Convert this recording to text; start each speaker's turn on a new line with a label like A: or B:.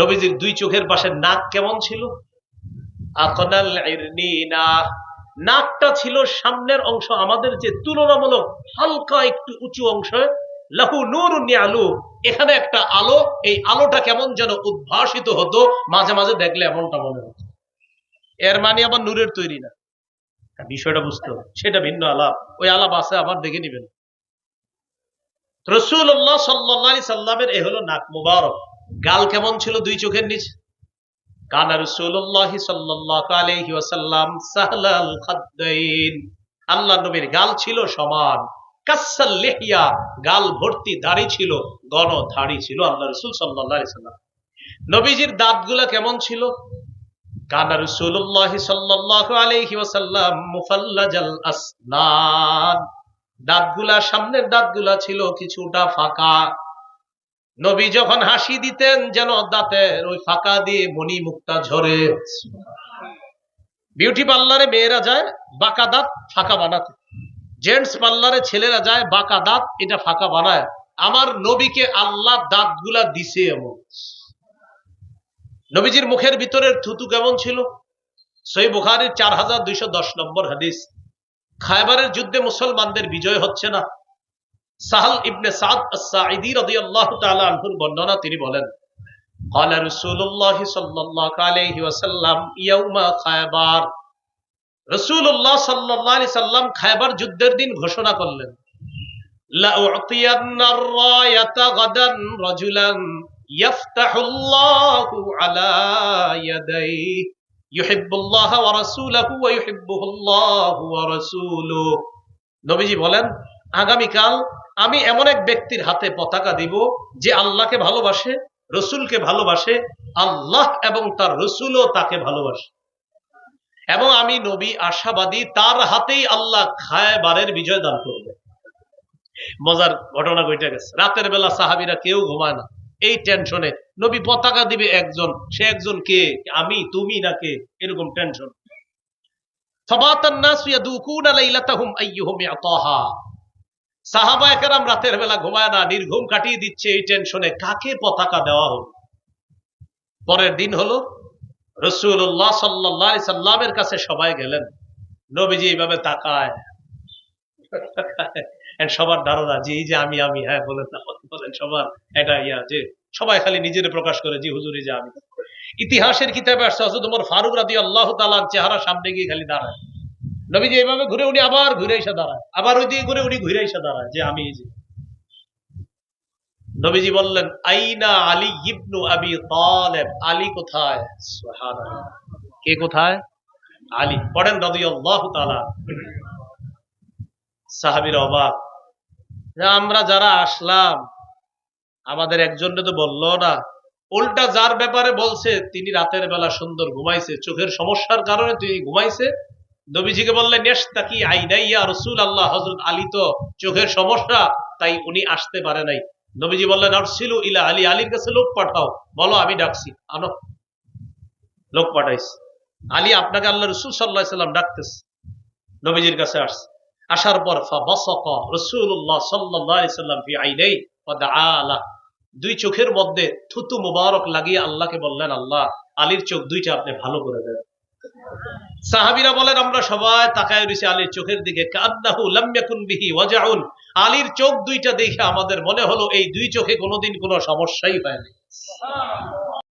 A: নবীজির দুই চোখের পাশে নাক কেমন ছিল? নাকটা ছিল সামনের অংশ আমাদের যে তুলনামূলক হালকা একটু উঁচু অংশ। লাহু নূর আলু এখানে একটা আলো, এই আলোটা কেমন যেন উদ্ভাসিত হতো। মাঝে মাঝে দেখলে এমনটা মনে হতো। এর মানে আবার নূরের তৈরি না। বিষয়টা বুঝতে হবে। সেটা ভিন্ন আলাপ। ওই আলাপ আছে, আবার দেখে নিবেন। রসুল্লাহ সাল্লি সাল্লামের এ হলো নাক মুবারক। গাল কেমন ছিল দুই চোখের নিচে? সাহলাল খাদ্দাইন। আল্লাহ নবীর গাল ছিল সমান। কাসাল লেহিয়া, গাল ভর্তি দাড়ি ছিল, গণ ধাড়ি ছিল আল্লাহ রসুল সাল্লাহ সাল্লাম নবীজির কেমন ছিল? কানা রসুল্লাহ সাল্লাহ আলহি ওয়াসাল্লাম, মুফাল্লাজাল আসনান। দাঁতগুলা, সামনের দাঁতগুলা ছিল কিছুটা ফাঁকা। নবী যখন হাসি দিতেন, যেন দাঁতের ওই ফাঁকা দিয়ে মণি মুক্তা ঝরে। বিউটি পার্লারে মেয়েরা যায়, বাঁকা দাঁত ফাঁকা বানাতে। জেন্টস পার্লারে ছেলেরা যায়, বাঁকা দাঁত, এটা ফাঁকা বানায়। আমার নবীকে আল্লাহ দাঁতগুলা দিছে এমন। নবীজির মুখের ভিতরের থুতু কেমন ছিল? সই বুখারির চার হাজার দুইশো দশ নম্বর হাদিস। খায়বারের যুদ্ধে মুসলমানদের বিজয় হচ্ছে না। সাহাল ইবনে সাদ সাঈদি রাদিয়াল্লাহু তাআলা আনহুর বর্ণনা তিনি বলেন قال رسول الله صلى الله عليه وسلم يوم خيبر রাসূলুল্লাহ সাল্লাল্লাহু আলাইহি সাল্লাম খায়বার যুদ্ধের দিন ঘোষণা করলেন লা উ'তিয়ান্না আর-রায়াতা গাদান রাজুলান ইয়াফতাহুল্লাহু আলা ইয়াদাইহি ইউহিব্বুল্লাহ ওয়া রাসূলুহু ওয়া ইউহিব্বুহুল্লাহু ওয়া রাসূলুহু নবীজি বলেন আগামীকাল আমি এমন এক ব্যক্তির হাতে পতাকা দিব যে আল্লাহকে ভালোবাসে, রসুলকে ভালোবাসে, আল্লাহ এবং তার রসুলও তাকে ভালোবাসে। এবং আমি নবী আশাবাদী তার হাতেই আল্লাহ খায়বারের বিজয় দান করবে। মজার ঘটনা ঘটে গেছে। রাতের বেলা সাহাবিরা কেউ ঘুমায় না। এই টেনশনে নবী পতাকা দিবে একজন, সে একজন কে? আমি, তুমি না কে? এরকম টেনশন। সাহাবা একরাম রাতের বেলা ঘুমায় না, নির্ঘুম কাটিয়ে দিচ্ছে এই টেনশনে। কাকে পতাকা দেওয়া হলো? পরের দিন হলো রসুল্লাহ সাল্লাহ সাল্লামের কাছে সবাই গেলেন। নবীজি এইভাবে তাকায়। সবার ধারণা এই যে আমি আমি হ্যাঁ বলেন বলেন, সবার এটা ইয়া, যে সবাই খালি নিজের প্রকাশ করে যে হুজুরি যে আমি। ইতিহাসের কিতাবে আসছে হজরত তোমার ফারুক রাদি আল্লাহ তালার চেহারা সামনে গিয়ে খালি দাঁড়ায়। নবীজি এইভাবে ঘুরে উনি আবার ঘুরে এসে দাঁড়ায়। আবার ওই দিকে ঘুরে উনি ঘুরে এসে দাঁড়ায় যে আমি যে। নবীজি বললেন, আইনা আলী ইবনু আবি তালেব। আলী কোথায়? কে কোথায়? আলী। পড়েন রাদি আল্লাহ তালা সাহাবির অবাক। আমরা যারা আসলাম, আমাদের একজন তো বলল না। উল্টা যার ব্যাপারে বলছে, তিনি রাতের বেলা সুন্দর ঘুমাইছে। চোখের সমস্যার কারণে তিনি ঘুমাইছে। নবীজিকে বললেন নেস্তাকি আইনাইয়া রসুল আল্লাহ হজরত আলী তো চোখের সমস্যা, তাই উনি আসতে পারে নাই। নবীজি বললেন, আরসিলু ইলা আলী। আলীর কাছে লোক পাঠাও। বলো, আমি ডাকছি। আনো। লোক পাঠাইছি। আলী আপনাকে আল্লাহ রসুল সাল্লাহ সাল্লাম ডাকতেছে। নবীজির কাছে আসছে। আসার পর ফা রসুল্লাহ সাল্লাম ফি আইনাই আলা দুই চোখের মধ্যে থুতু মুবারক লাগিয়ে আল্লাহকে বললেন, আল্লাহ, আলীর চোখ দুইটা আপনি ভালো করে দেন সাহাবিরা বলেন, আমরা সবাই তাকায় রয়েছি আলীর চোখের দিকে। কাদ্দাহু লাম্যাকুন বিহি ওয়াজাউন। আলীর চোখ দুইটা দেখে আমাদের মনে হলো, এই দুই চোখে কোনোদিন কোনো সমস্যাই হয়নি